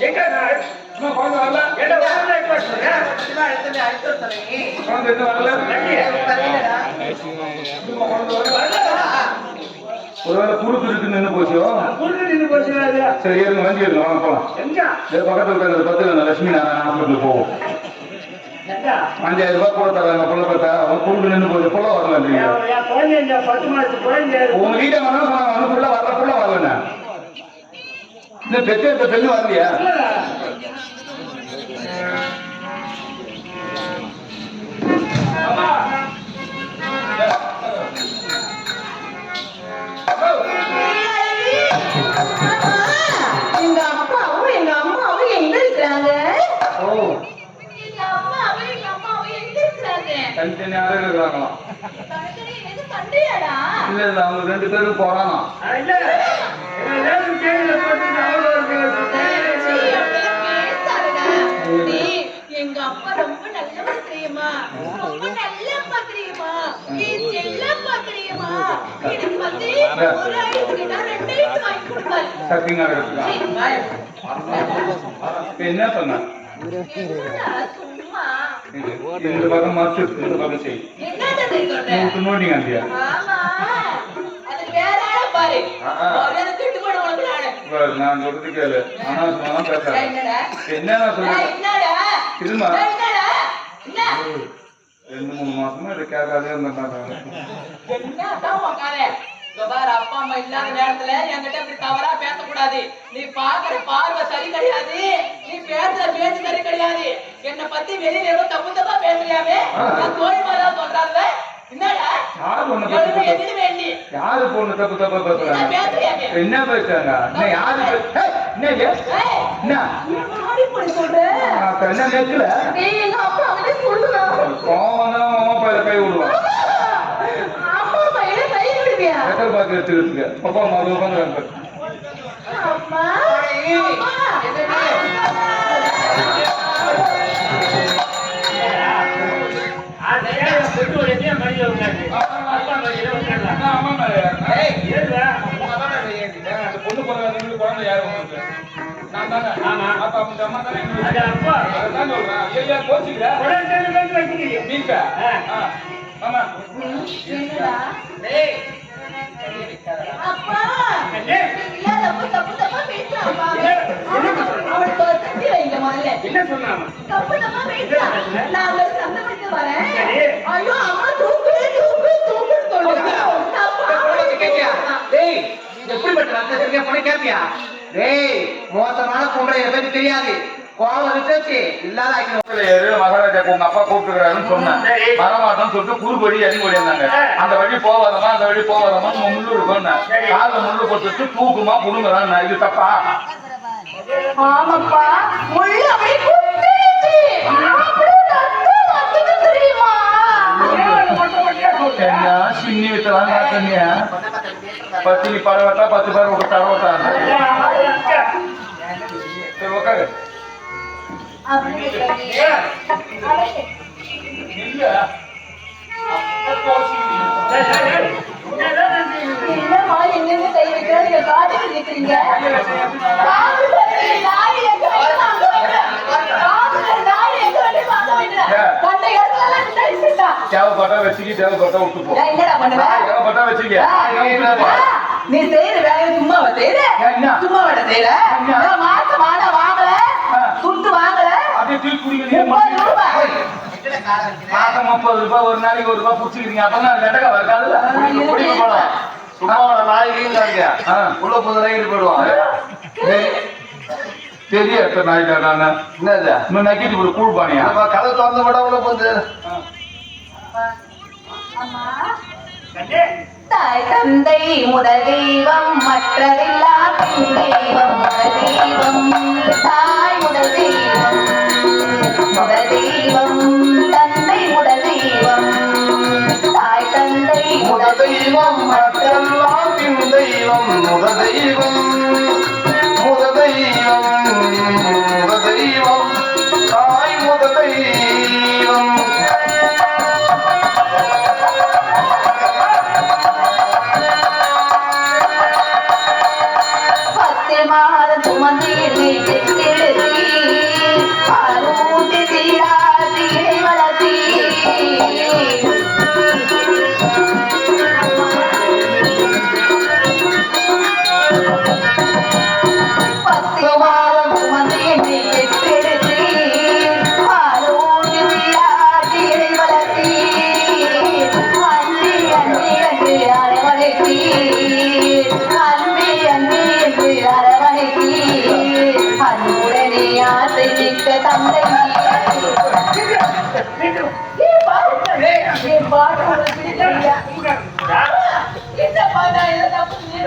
எங்க நான் இன்னும் குழந்தை வரல. என்ன வரல? சொல்றேன் வரல? இன்னும் வரல? ஒருவேளை குறுக்கு இருக்கு நின்று போச்சோ குறுக்கு நின்று அது? சரி ஏறுங்க வண்டி ஏறுங்க வாங்க போலாம். எங்க? பக்கத்துல இருக்கிற பத்து லட்சுமி நாராயண ஹாஸ்பிட்டல் போவோம் அஞ்சாயிரம் ரூபாய் கூட தராங்க புள்ள பார்த்தா. அவன் குறுக்கு நின்று போச்சு புள்ள குழந்தை உங்க வீட்டை வந்து புள்ள வரல புள்ள வரலண்ணா இந்த பெற்ற இந்த பெண்ணு வரலையா? எங்க அப்பாவும் எங்க அம்மாவும் எங்க இருக்கிறாங்க? தனித்தனி அறையில் இருக்கிறாங்களாம். இல்ல இல்ல அவங்க ரெண்டு பேரும் போறானா அப்பா ரொம்ப நல்லவர் தெரியுமா ரொம்ப நல்லப்பா தெரியுமா நீ செல்லப்பா தெரியுமா எனக்கு வந்து ஒரு வாங்கி கொடுப்பாரு. இப்ப என்ன சொன்ன சும்மா இந்த பக்கம் இந்த பக்கம் செய் அந்தியா ஆமா அது வேற பாரு திட்டு நானு சொல்றது கேளு என்ன நான் சொல்றேன் இருமா? ரெண்டு மூணு மாசமா இதை கேட்காதே இருந்தாங்க. பாரு, அப்பா அம்மா இல்லாத நேரத்துல என்கிட்ட இப்படி தவறா பேசக்கூடாது. நீ பாக்குற பார்வை சரி கிடையாது. நீ பேசுற பேச்சு சரி கிடையாது. என்னை பத்தி வெளியில ஏதோ தப்பு தப்பா. நான் தோழி மாதிரி சொல்றாங்க என்னடா? யாரு பொண்ணு தப்பு தப்பா? என்ன பேசுறாங்க? என்ன பேசுறாங்க? என்ன யாரு என்ன? தான் அம்மா பையில கை விடுவான் அம்மா எத்தனை பாக்கு எடுத்துக்கிறதுக்கு அப்பா மறு உட்காந்து அது அப்பா அதான் சொல்றேன் ஐயா உடனே வந்து வைக்கிறீங்க நீங்க என்னடா அப்பா தப்பு தப்பா பேசுறாப்பா தட்டி வைங்க முதல்ல என்ன சொன்னாமா தப்பு தப்பா நான் அவளை வரேன் ஐயோ அம்மா தூக்கு தூக்கு சொல்லுங்க டேய் எப்படிப்பட்ட சரியா பண்ணி கேப்பியா டேய் மோசமான குன்றை எதை தெரியாது. கோவம் விட்டுச்சு இல்லாத ஆக்கணும் ஏறு மகாராஜா உங்க அப்பா கூப்பிட்டுக்கிறாருன்னு சொன்னேன். வரமாட்டோம்னு சொல்லிட்டு குறுக்கு வழி இறங்கி ஓடியாந்தாங்க அந்த வழி போவாதமா அந்த வழி போவாதமா நம்ம முள்ளு இருக்கோம் சரி. காலில் முள்ளு போட்டுட்டு தூக்குமா இது தப்பா? ஆமாப்பா முள்ளு அப்படியே என்ன சின்னி வித்தலாம் காத்தனியா பத்து பரவட்டா பத்து பேர் விட்டு தரவட்டாங்க என்னம்மா எங்கெங்க கை வைக்கிறா நீங்க காட்டுக்கு நிக்கிறீங்க எங்க வைக்கிறாங்க எங்க வைக்கிறாங்க தேவைப்பட்டா வச்சுக்கி. தேவைப்பட்டா விட்டு போ தேவைப்பட்டா வச்சுக்க நீ செய்யற வேலையை சும்மாவா செய்யற? சும்மாவாட செய்யற? என்ன? நான் வாடகை வாங்கல. அப்படியே தூக்கி குடிக்கிறீங்க முப்பது ரூபாய் மாசம் முப்பது ரூபாய் ஒரு நாளைக்கு ஒரு ரூபாய் புடிச்சுக்கிறீங்க அப்பதான் லெட்டகா வருது இருக்கு. சும்மா நாய்க்கு. உள்ள புதுரை போயிடுவான். பெரிய இடத்த நாய்டா நானு? என்னது இன்னும் நக்கிட்டு ஒரு கூழ் பானியா? கதை திறந்து விட உள்ள வந்து தாய் தந்தை முதல் தெய்வம் மற்றதில்லா பெண் தெய்வம் தெய்வம். தாய் முதல் தெய்வம் முதல் தெய்வம். தந்தை முதல் தெய்வம் தாய் தந்தை முத முதல் தெய்வம். மற்றெல்லாம் பெண் தெய்வம் முத தெய்வம்.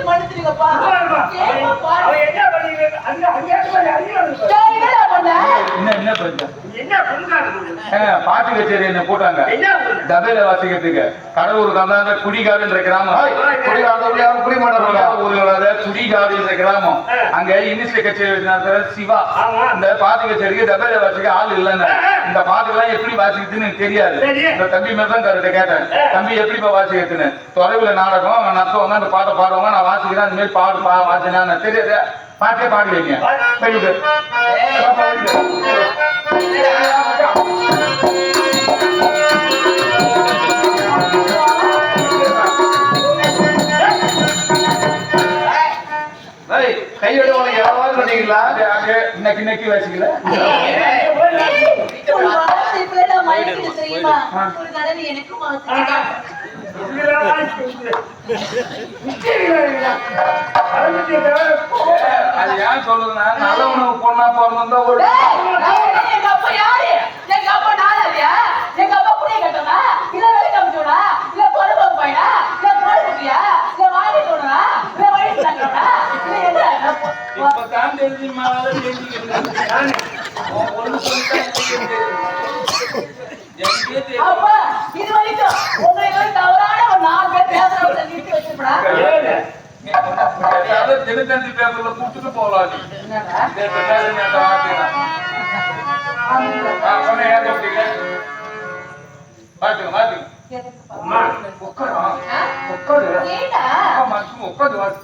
மன்னிச்சிருக்கப்பா என்ன பண்ணி அங்க அங்கே அங்கே பாட்டு கச்சேரி என்ன போட்டாங்க? தபையில வாசிக்கிறதுக்கு. கடவுர் கந்தாந்த குடிகாடுன்ற கிராமம். குடிகாடு குடி மாட்டாங்க. ஊர்களாத குடிகாடு என்ற கிராமம். அங்க இங்கிலீஷ்ல கச்சேரி சிவா. இந்த பாட்டு கச்சேரிக்கு தபையில வாசிக்க ஆள் இல்லைன்னு. இந்த பாட்டு எல்லாம் எப்படி வாசிக்கிறதுன்னு தெரியாது. இந்த தம்பி மேல தான் கருத்தை கேட்டேன். தம்பி எப்படிப்பா வாசிக்கிறதுன்னு? தொலைவுல நாடகம் அவன் நத்தவங்க அந்த பாட்டை பாடுவாங்க. நான் வாசிக்கிறேன் அந்த மாதிரி பாடு பா வாசினா தெரியாது. பாட்டே பாடி வைங்க போயிட்டு. ஏய், கையோட உனக்கு எவ்வளவு சொன்னீங்களா இன்னைக்கு இன்னைக்கு வாசிக்கல ஒரு வாரத்துக்குள்ள நான் மயக்கிட்டு தெரியுமா? ஒரு தடவை எனக்கும் வாசிச்சுட்டா. அது ஏன் சொல்லுதுன்னா நல்ல உணவு பொண்ணா பிறந்திருந்தா ஒரு எங்க அப்பா யாரு? எங்க அப்பா நாலாரியா? எங்க அப்பா புளிய கட்டவனா? இல்ல வெளிய காமிச்சவனா? இல்ல பொறுப்பு பையனா? இல்ல போடு குட்டியா? இல்ல வாங்கி போடுறா? இல்ல வழி தங்குறவனா? இல்ல என்ன? இப்பதான் தெரிஞ்சுமா தெரிஞ்சுக்கிறேன் ஒண்ணு சொல்லிட்டேன் அப்பா, இது வரைக்கும் உங்களை மாதிரி தவறான ஒரு நாலு பேர் பேசுறவங்களை நிறுத்தி வச்சிருப்படா. தினத்தந்தி பேப்பர்ல கொடுத்துட்டு போகலாம் நீ என்னடா? இந்த பெட்டாலும் இந்த வார்த்தைதான். ஆ, உடனே ஏன் சொல்றீங்க? மாத்துங்க, மாத்துங்க. எதுக்குப்பா? உட்காரு. ஆ? உட்காரு. ஏண்டா? அப்பா, மாத்துங்க, உட்காரு, வாசி.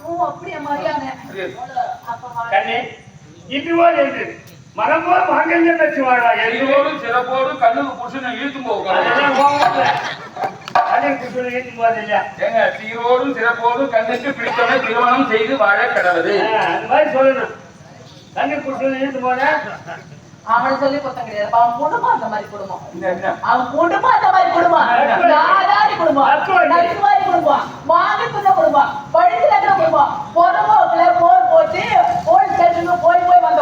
ஓ, அப்படியா மரியாதை? அப்ப வா. கண்ணே இதுவோல் என்று மனமோ மாங்கல்ய தச்சு வாழா எரிவோடும் சிறப்போடும் கண்ணுக்கு புருஷனை இழுத்தும் போக அதெல்லாம் போகாத. கண்ணை குசுறு ஏற்றும் போது இல்லையா ஏங்க சீரோடும் சிறப்போடும் கண்ணுக்கு பிடித்தவனை திருமணம் செய்து வாழ கடவுது அந்த மாதிரி சொல்லணும். அவனை சொல்லி குத்தம் கிடையாது. அவன் குடும்பம் அந்த மாதிரி குடும்பம். அவன் குடும்பம் அந்த மாதிரி குடும்பம். குடும்பம்? நரிசு மாதிரி குடும்பம். வாங்கி துண்ண குடும்பம். பழுத்து நக்கிற குடும்பம் பொறம்போக்குல போர் போட்டு போலீஸ் ஸ்டேஷனுக்கு போய் போய் வந்த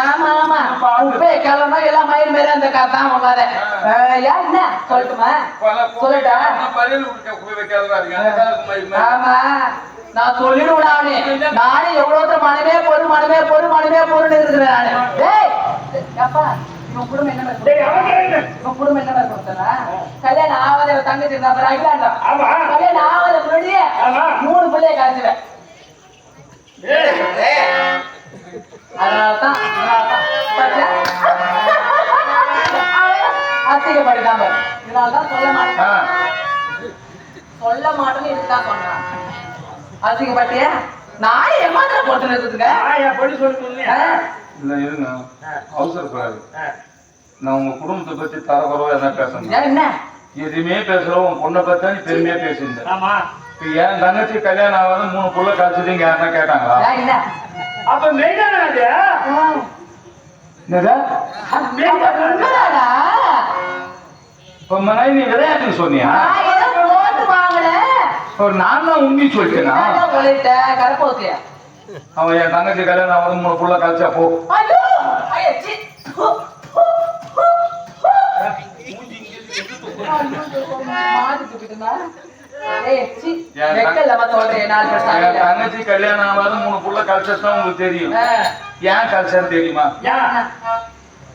ஆமா, ஆமா. உப்பே கிளம்பா, எல்லாம் மயில் மேல அந்த காத்தான் உட்கார. ஆ. ஏன் என்ன? சொல்லட்டுமா? சொல்லட்டா? ஆமா. நான் சொல்லிடுவேன் நானு. நானே எவ்வளவு மனமே பொறு மனமே பொறு மனமே பொருள் இருக்கிறேன் நானு. டேய்! அப்பா இவன் குடும்பம் என்ன? இவன் என்ன கொடுத்தனா கல்யாணம் ஆகாத தங்கச்சி இருந்தா அகிலாண்டா. கல்யாணம் ஆகாத முன்னாடியே. மூணு பிள்ளைய காய்ச்சுவேன் அதனாலதான் பாரு. இதனாலதான் சொல்ல மாட்டேன் சொல்ல மாட்டேன்னு இதுதான் சொன்னான் அசிங்கப்பட்டியா நானே ஏமாத்திர என் பொண்ணு சொல்லி இல்ல இருங்க அவசரப்படாது நான் உங்க குடும்பத்தை பத்தி தரக்குறவா என்ன பேசணும்? என்ன? எதுவுமே பேசுறோம் உன் பொண்ணை பத்தி பெருமையா இப்ப என் தங்கச்சி கல்யாணம் ஆகாத மூணு புள்ள கழிச்சதுங்க யாருன்னா கேட்டாங்களா? அப்ப மெய்தானா? இப்ப மனை நீ விளையாட்டுன்னு சொன்னியா? நான் தான் உண்மை சொல்லிட்டேனா. அவன் என் தங்கச்சி கல்யாணம் ஆகாத மூணு புள்ள கழிச்சா போ. மாடி தங்கச்சி கல்யாணம் ஆகாத மூணு புள்ள கழிச்சதான் உங்களுக்கு தெரியும். ஏன் கழிச்சான்னு தெரியுமா?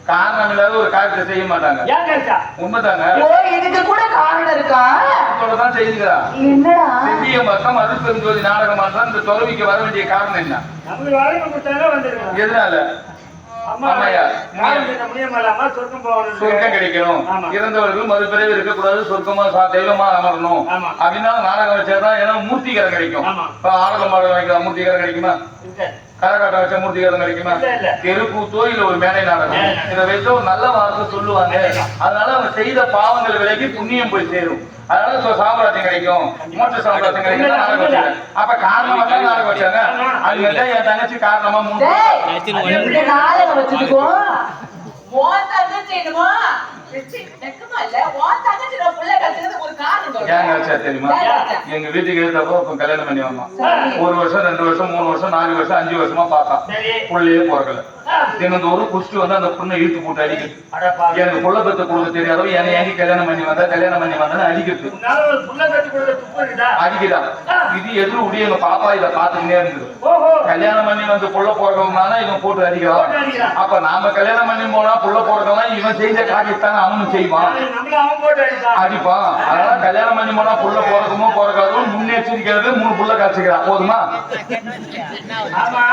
காரணம் இல்லாத ஒரு காரியத்தை செய்ய மாட்டாங்க. உண்மைதாங்க. இதுக்கு கூட காரணம் இருக்கா? தான் செய்யுங்கிறா என்னடா? செவ்விய மொத்தம் அது பெருஞ்சோதி நாடகமா தான் இந்த துறவிக்கு வர வேண்டிய காரணம் என்ன? எதனால? சொர்க்கம் கிடைக்கணும். இறந்தவர்கள் மறுபிறவி இருக்கக்கூடாது சொர்க்கமா தெய்வமா அமரணும். அப்படின்னா நாடகம் வச்சாதான் ஏன்னா மூர்த்திகரம் கிடைக்கும். இப்ப ஆடகம் பாடகம் வைக்கலாம் மூர்த்திகரம் கிடைக்குமா. கரகாட்டம் வச்ச மூர்த்தி கதை கிடைக்குமா. தெருக்கூத்தோ இல்ல ஒரு மேடை நாடகம். இதை வச்சு ஒரு நல்ல வார்த்தை சொல்லுவாங்க அதனால அவங்க செய்த பாவங்கள் விலகி புண்ணியம் போய் சேரும் அதனால சாம்ராஜ்யம் கிடைக்கும். மோட்ச சாம்ராஜ்யம் கிடைக்கும். அப்ப காரணமா தான் நாடகம் வச்சாங்க அது தான் என் தங்கச்சி காரணமா மூணு நாடகம் வச்சுக்கோ? உன் தங்கச்சி என்னமோ? எங்க வீட்டுக்கு எழுதப்போ இப்ப கல்யாணம் பண்ணி வந்தோம். ஒரு வருஷம் ரெண்டு வருஷம் மூணு வருஷம் நாலு வருஷம் அஞ்சு வருஷமா. புள்ளையே பிறக்கல. ஆ. தினந்தோறும் குஷ்டி வந்து அந்த பொண்ணை இழுத்து போட்டு அடப்பா. எனக்கு புள்ள பெத்த கொடுக்க தெரியாதோ என்னை ஏங்கி கல்யாணம் பண்ணி வந்தா கல்யாணம் பண்ணி வந்தா அடிக்கிறது? அடிக்கிறான் இது எதிர் உடைய எங்க பாப்பா இதை பார்த்துக்கிட்டே இருந்தது. கல்யாணம் பண்ணி வந்து புள்ள பிறக்கவனால இவன் போட்டு அடிக்கிறான். அப்ப நாம கல்யாணம் பண்ணி போனா புள்ள பிறக்கலாம் இவன் செஞ்ச காரியத்தானே அவனும் செய்வான் அடிப்பான். அதனால கல்யாணம் பண்ணி போனா புள்ள பிறக்குமோ பிறக்காதோ முன்னெச்சரிக்கிறது மூணு புள்ள காய்ச்சிக்கிறான் போதுமா ஆமா.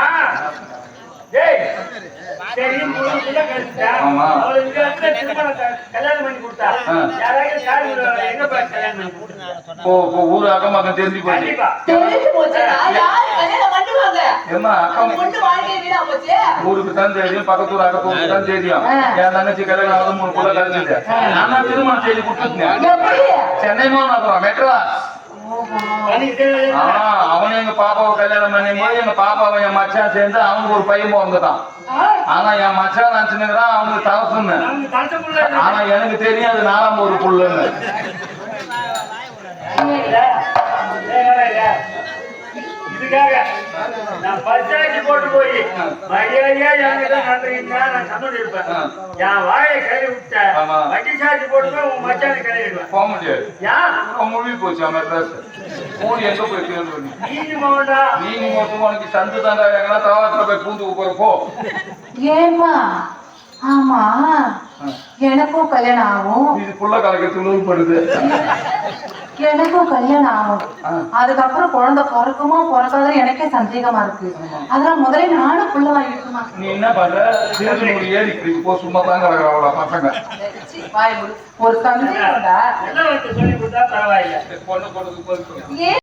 கல்யாணம் பண்ணி கொடுத்தா. யாராவது எங்க கல்யாணம்? ஓ ஊரு அக்கம் பக்கம் தெரிஞ்சு போச்சு கல்யாணம்? ஏம்மா அக்கம். ஊருக்கு தான் தெரியும் பக்கத்தூர் அக்கத்தூருக்கு தான் தெரியும். என் தங்கச்சி கல்யாணம் ஆகுது மூணு கழிச்சிட்டு நான் திருமணம் செய்து கொடுத்துருந்தேன்? சென்னை மாநகரம் மெட்ராஸ் அவனும் எங்க பாப்பாவை கல்யாணம் பண்ணும் போது எங்க பாப்பாவை என் மச்சான் சேர்ந்து அவனுக்கு ஒரு பையன் பிறந்துட்டான். ஆ, ஆனா என் மச்சான் நினைச்சுனுங்கிறான் அவனுக்கு தவசுன்னு. ஆனா எனக்கு தெரியும் அது நாலாம் ஒரு புள்ளுன்னு இதுக்காக நான் பஞ்சாயத்து போட்டு போய் மரியாதையா என்கிட்ட நடந்தீங்கன்னா நான் சந்தோஷம் இருப்பேன். என் வாயை கையில விட்ட. வண்டி சார்ஜ் போட்டு உன் மச்சானை கையிடுவேன் போக முடியாது. ஏன் மூழ்கி போச்சு அவன் மெட்ராஸ் மூணு எங்க போய் கேள்வி நீ நீதி மோகன்டா. நீங்க மட்டும் உனக்கு சந்து தாண்டா எங்கன்னா தவாத்துல போய் பூந்து போற போ. ஏம்மா? ஆமா. எனக்கும் கல்யாணம் ஆகும். இது புள்ள கலக்கத்து நூல்படுது எனக்கும் கல்யாணம் ஆகும். அதுக்கப்புறம் குழந்தை பிறக்குமோ பிறக்காதோ எனக்கே சந்தேகமா இருக்கு. அதனால முதல்ல நானும் புள்ள வாங்கிட்டுமா நீ என்ன பண்ற? ஏறி போ சும்மா தான் கிடக்குறாங்களா பசங்க ஒரு சந்தேகம்டா என்ன வந்து சொல்லி கொடுத்தா பரவாயில்லை. பொண்ணு பொண்ணுக்கு